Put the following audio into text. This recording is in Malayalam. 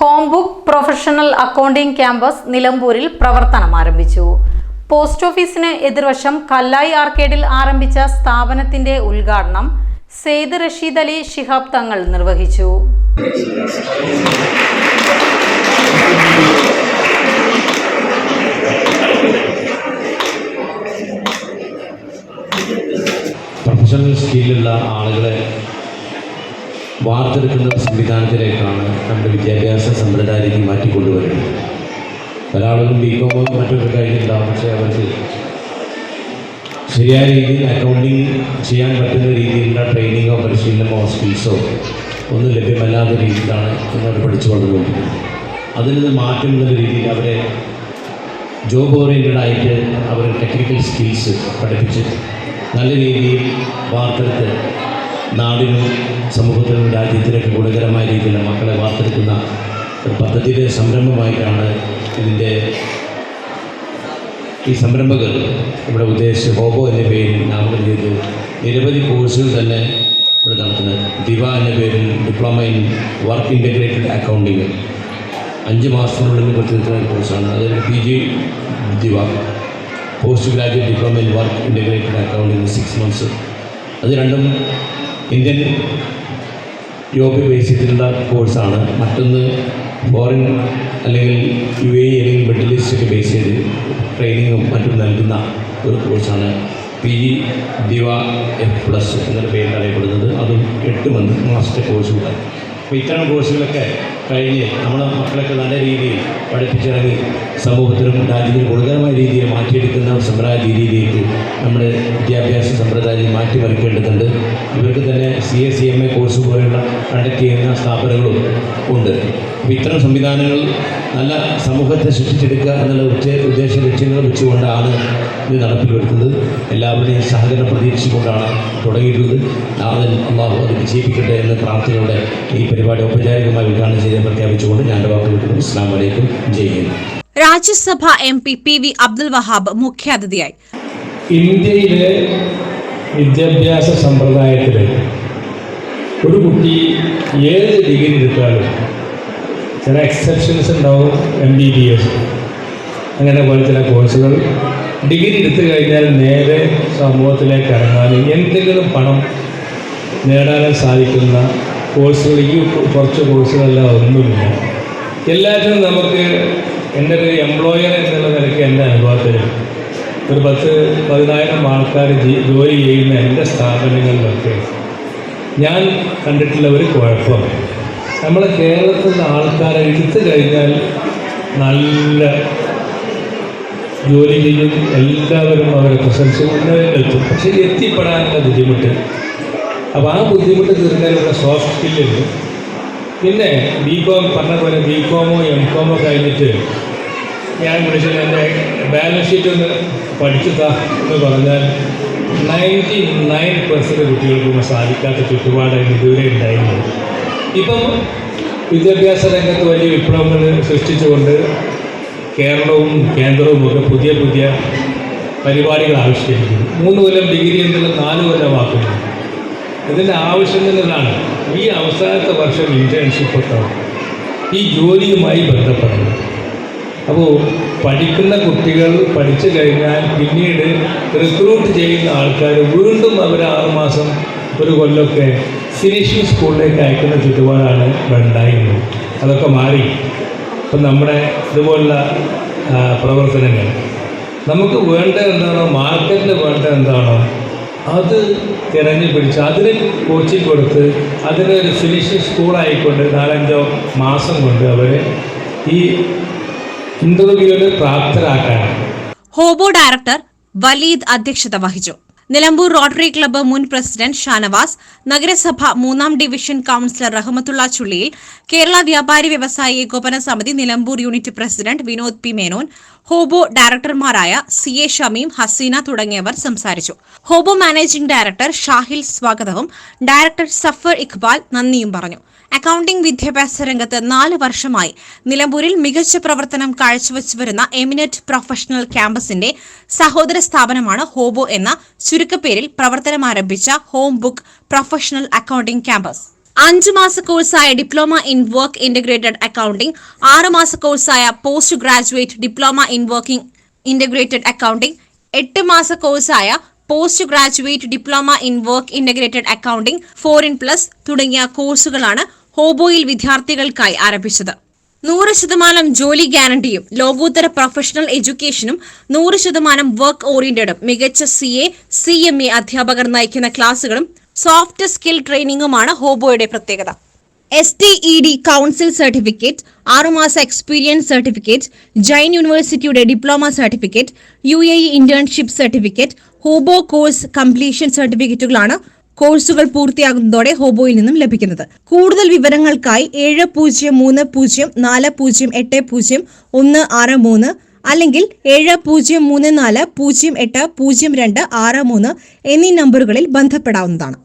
Home book professional accounting campus നിലമ്പൂരിൽ പ്രവർത്തനം ആരംഭിച്ചു. പോസ്റ്റ് ഓഫീസിന് എതിർവശം കല്ലായി ആർക്കേഡിൽ ആരംഭിച്ച സ്ഥാപനത്തിന്റെ ഉദ്ഘാടനം സെയ്ദ് റഷീദ് അലി ഷിഹാബ് തങ്ങൾ നിർവഹിച്ചു. പ്രൊഫഷണൽ സ്കില്ലുള്ള ആളുകളെ വാർത്തെടുക്കുന്ന സംവിധാനത്തിലേക്കാണ് നമ്മുടെ വിദ്യാഭ്യാസ സമ്പ്രദായത്തിലേക്ക് മാറ്റിക്കൊണ്ടുവരുന്നത്. ഒരാളൊന്നും ബി കോമോ മറ്റൊക്കെ കഴിഞ്ഞിട്ടുണ്ടാവും പക്ഷേ അവർക്ക് ശരിയായ രീതിയിൽ അക്കൗണ്ടിങ് ചെയ്യാൻ പറ്റുന്ന രീതിയിലുള്ള ട്രെയിനിങ്ങോ പരിശീലനമോ സ്കിൽസോ ഒന്നും ലഭ്യമല്ലാത്ത രീതിയിലാണ് ഇന്നവർ പഠിച്ചു കൊണ്ടുപോകുന്നത് അതിൽ നിന്ന് മാറ്റം എന്നുള്ള രീതിയിൽ അവരെ ജോബ് ഓറിയന്റഡ് ആയിട്ട് അവർ ടെക്നിക്കൽ സ്കിൽസ് പഠിപ്പിച്ച് നല്ല രീതിയിൽ വാർത്തെടുത്ത് നാടിനും സമൂഹത്തിനും രാജ്യത്തിനൊക്കെ ഗുണകരമായ രീതിയിൽ മക്കളെ വാർത്തെടുക്കുന്ന ഒരു പദ്ധതിയുടെ സംരംഭമായിട്ടാണ് ഇതിന്റെ ഈ സംരംഭകർ ഇവിടെ ഉദ്ദേശിച്ച് ഹോബോ എന്ന പേരിൽ നാമകരണം ചെയ്ത് നിരവധി കോഴ്സുകൾ തന്നെ ഇവിടെ നടത്തുന്നത്. ദിവ എന്ന പേരിൽ diploma in work integrated accounting. അഞ്ച് മാസത്തിനുള്ളിൽ പ്രത്യേകിച്ച കോഴ്സാണ്. അതായത് പി ജി ദിവ. Post graduate diploma in work integrated accounting six months. അത് രണ്ടും ഇന്ത്യൻ യോഗ്യ ബേസ് ചെയ്തിട്ടുള്ള കോഴ്സാണ്. മറ്റൊന്ന് ഫോറിൻ അല്ലെങ്കിൽ യു എ അല്ലെങ്കിൽ മിഡിൽ ഈസ്റ്റൊക്കെ ബേസ് ചെയ്ത് ട്രെയിനിങ്ങും മറ്റും നൽകുന്ന ഒരു കോഴ്സാണ് പി ജി ദിവ എഫ് പ്ലസ് എന്നൊരു പേരിൽ അറിയപ്പെടുന്നത് അതും എട്ട് മന്ത് മാസത്തെ കോഴ്സ് കൂടെ. അപ്പോൾ ഇത്തരം കോഴ്സുകളൊക്കെ കഴിഞ്ഞ് നമ്മുടെ മക്കളൊക്കെ നല്ല രീതിയിൽ പഠിപ്പിച്ചിറങ്ങി സമൂഹത്തിനും രാജ്യത്തിനും ഗുണകരമായ രീതിയിൽ മാറ്റിയെടുക്കുന്ന സമ്പ്രദായ രീതിയിലേക്ക് നമ്മുടെ വിദ്യാഭ്യാസ സമ്പ്രദായം മാറ്റിമറിക്കേണ്ടതുണ്ട്. ഇവർക്ക് തന്നെ C S C M A course പോലുള്ള കണ്ടക്ട് ചെയ്യുന്ന സ്ഥാപനങ്ങളും ഉണ്ട്. അപ്പോൾ ഇത്തരം സംവിധാനങ്ങൾ നല്ല സമൂഹത്തെ സൃഷ്ടിച്ചെടുക്കുക എന്നുള്ള ഉച്ച ഉദ്ദേശ ലക്ഷ്യങ്ങൾ വെച്ചുകൊണ്ടാണ് ഇത് നടപ്പിൽ വരുന്നത് എല്ലാവരുടെയും സഹകരണം പ്രതീക്ഷിച്ചുകൊണ്ടാണ് തുടങ്ങിയിട്ടുള്ളത്. നാളെ അള്ളാഹു അത് വിജയിപ്പിക്കട്ടെ എന്ന പ്രാർത്ഥനയോടെ ഈ പരിപാടി ഔപചാരികമായി ഉദ്ഘാടനം ചെയ്ത് പ്രഖ്യാപിച്ചുകൊണ്ട് ഞാൻ വാക്ക് വിട്ടു അസ്സാം വലൈക്കും ജയ് Hind. Rajya Sabha M P P V Abdul Wahab മുഖ്യാതിഥിയായി. ഇന്ത്യയിലെ വിദ്യാഭ്യാസ സമ്പ്രദായത്തിൽ ഒരു കുട്ടി ഏത് ഡിഗ്രി എടുത്താലും ചില എക്സെപ്ഷൻസ് ഉണ്ടാവും എം ബി ബി എസ് അങ്ങനെ പോലെ ചില കോഴ്സുകൾ ഡിഗ്രി എടുത്തു കഴിഞ്ഞാൽ നേരെ സമൂഹത്തിലേക്ക് ഇറങ്ങാനും എന്തെങ്കിലും പണം നേടാനും സാധിക്കുന്ന കോഴ്സുകൾ ഈ കുറച്ച് കോഴ്സുകളെല്ലാം ഒന്നുമില്ല. എല്ലാറ്റിനും നമുക്ക് എന്റെ ഒരു എംപ്ലോയർ എന്നുള്ള നിലയ്ക്ക് എന്റെ അനുഭവത്തിൽ ഒരു പത്ത് പതിനായിരം ആൾക്കാർ ജോലി ചെയ്യുന്ന എന്റെ സ്ഥാപനങ്ങളിലൊക്കെ ഞാൻ കണ്ടിട്ടുള്ള ഒരു കുഴപ്പം. നമ്മളെ കേരളത്തിൽ ആൾക്കാരെ എടുത്തു കഴിഞ്ഞാൽ നല്ല ജോലി ചെയ്യും എല്ലാവരും അവരെ പ്രശംസ ഉന്നതത്തിലെത്തും പക്ഷേ എത്തിപ്പെടാനുള്ള ബുദ്ധിമുട്ട് അപ്പോൾ ആ ബുദ്ധിമുട്ട് തീർക്കാനുള്ള സോഫ്റ്റ് സ്കില്ലുണ്ട് പിന്നെ ബി കോം പറഞ്ഞ പോലെ ബി കോമോ എം കോമോ കഴിഞ്ഞിട്ട് ഞാൻ വിളിച്ചത് എന്റെ ബാലൻസ് ഷീറ്റ് ഒന്ന് പഠിച്ചു താ എന്ന് പറഞ്ഞാൽ നയന്റി നയൻ പെർസെന്റ് കുട്ടികൾക്കൊന്നും സാധിക്കാത്ത ചുറ്റുപാടാണ് ഇതുവരെ ഉണ്ടായിരുന്നത് ഇപ്പം വിദ്യാഭ്യാസ രംഗത്ത് വലിയ വിപ്ലവങ്ങൾ സൃഷ്ടിച്ചുകൊണ്ട് കേരളവും കേന്ദ്രവും ഒക്കെ പുതിയ പുതിയ പരിപാടികൾ ആവിഷ്കരിക്കുന്നു. മൂന്ന് കൊല്ലം ഡിഗ്രി എന്നുള്ള നാല് കൊല്ലമാക്കുന്നു ഇതിന്റെ ആവശ്യം തന്നെയാണ് ഈ അവസാനത്തെ വർഷം ഇന്റേൺഷിപ്പ് ഒക്കെ. ഈ ജോലിയുമായി ബന്ധപ്പെടുന്നത് അപ്പോൾ പഠിക്കുന്ന കുട്ടികൾ പഠിച്ചു കഴിഞ്ഞാൽ പിന്നീട് റിക്രൂട്ട് ചെയ്യുന്ന ആൾക്കാർ വീണ്ടും അവർ ആറുമാസം ഒരു കൊല്ലമൊക്കെ ഫിനിഷിംഗ് സ്കൂളിലേക്ക് അയക്കുന്ന ചുറ്റുപാടാണ് ഉണ്ടായിരുന്നത്. അതൊക്കെ മാറി. ഇപ്പം നമ്മുടെ ഇതുപോലുള്ള പ്രവർത്തനങ്ങൾ. നമുക്ക് വേണ്ടത് എന്താണോ മാർക്കറ്റിന് വേണ്ടത് എന്താണോ അത് തിരഞ്ഞു പിടിച്ച് അതിന് കോച്ചിങ് കൊടുത്ത് അതിനൊരു ഫിനിഷിംഗ് സ്കൂളായിക്കൊണ്ട് നാലഞ്ചോ മാസം കൊണ്ട് അവരെ ഈ ഇന്റർവ്യൂവിൽ പ്രാപ്തരാക്കാൻ. ഹോബോ ഡയറക്ടർ വലീദ് അധ്യക്ഷത വഹിച്ചു. നിലമ്പൂർ റോട്ടറി ക്ലബ്ബ് മുൻ പ്രസിഡന്റ് ഷാനവാസ് നഗരസഭ മൂന്നാം division councillor Rahmathulla Chulliyil Kerala Vyapari Vyavasayi Ekopana Samithi Nilambur unit president Vinod P Menon Hobo ഡയറക്ടർമാരായ C A Shameem Haseena തുടങ്ങിയവർ സംസാരിച്ചു. ഹോബോ മാനേജിംഗ് ഡയറക്ടർ ഷാഹിൽ സ്വാഗതവും ഡയറക്ടർ സഫർ ഇഖ്ബാൽ നന്ദിയും പറഞ്ഞു. അക്കൌണ്ടിംഗ് വിദ്യാഭ്യാസ രംഗത്ത് നാല് വർഷമായി നിലമ്പൂരിൽ മികച്ച പ്രവർത്തനം കാഴ്ചവെച്ചു വരുന്ന എമിനറ്റ് പ്രൊഫഷണൽ ക്യാമ്പസിന്റെ സഹോദര സ്ഥാപനമാണ് ഹോബോ എന്ന ചുരുക്കപ്പേരിൽ പ്രവർത്തനമാരംഭിച്ച home book professional accounting campus. അഞ്ചു മാസ കോഴ്സായ diploma in work integrated accounting ആറ് മാസ കോഴ്സായ post graduate diploma in working integrated accounting എട്ട് മാസ കോഴ്സായ post graduate diploma in work integrated accounting foreign plus തുടങ്ങിയ കോഴ്സുകളാണ് ഹോബോയിൽ വിദ്യാർത്ഥികൾക്കായി ആരംഭിച്ചത്. നൂറ് ശതമാനം ജോലി ഗ്യാരണ്ടിയും ലോകോത്തര പ്രൊഫഷണൽ എഡ്യൂക്കേഷനും നൂറ് ശതമാനം വർക്ക് ഓറിയന്റഡും മികച്ച C A C M A അധ്യാപകർ നയിക്കുന്ന ക്ലാസുകളും സോഫ്റ്റ് സ്കിൽ ട്രെയിനിങ്ങുമാണ് ഹോബോയുടെ പ്രത്യേകത. S T E D council certificate ആറുമാസ experience certificate Jain യൂണിവേഴ്സിറ്റിയുടെ diploma certificate U A E internship certificate HOBO course completion സർട്ടിഫിക്കറ്റുകളാണ് കോഴ്സുകൾ പൂർത്തിയാകുന്നതോടെ ഹോബോയിൽ നിന്നും ലഭിക്കുന്നത്. കൂടുതൽ വിവരങ്ങൾക്കായി ഏഴ് പൂജ്യം മൂന്ന് പൂജ്യം നാല് പൂജ്യം എട്ട് പൂജ്യം ഒന്ന് ആറ് മൂന്ന് അല്ലെങ്കിൽ ഏഴ് പൂജ്യം മൂന്ന് നാല് പൂജ്യം എട്ട് പൂജ്യം രണ്ട് ആറ് മൂന്ന് എന്നീ നമ്പറുകളിൽ ബന്ധപ്പെടാവുന്നതാണ്.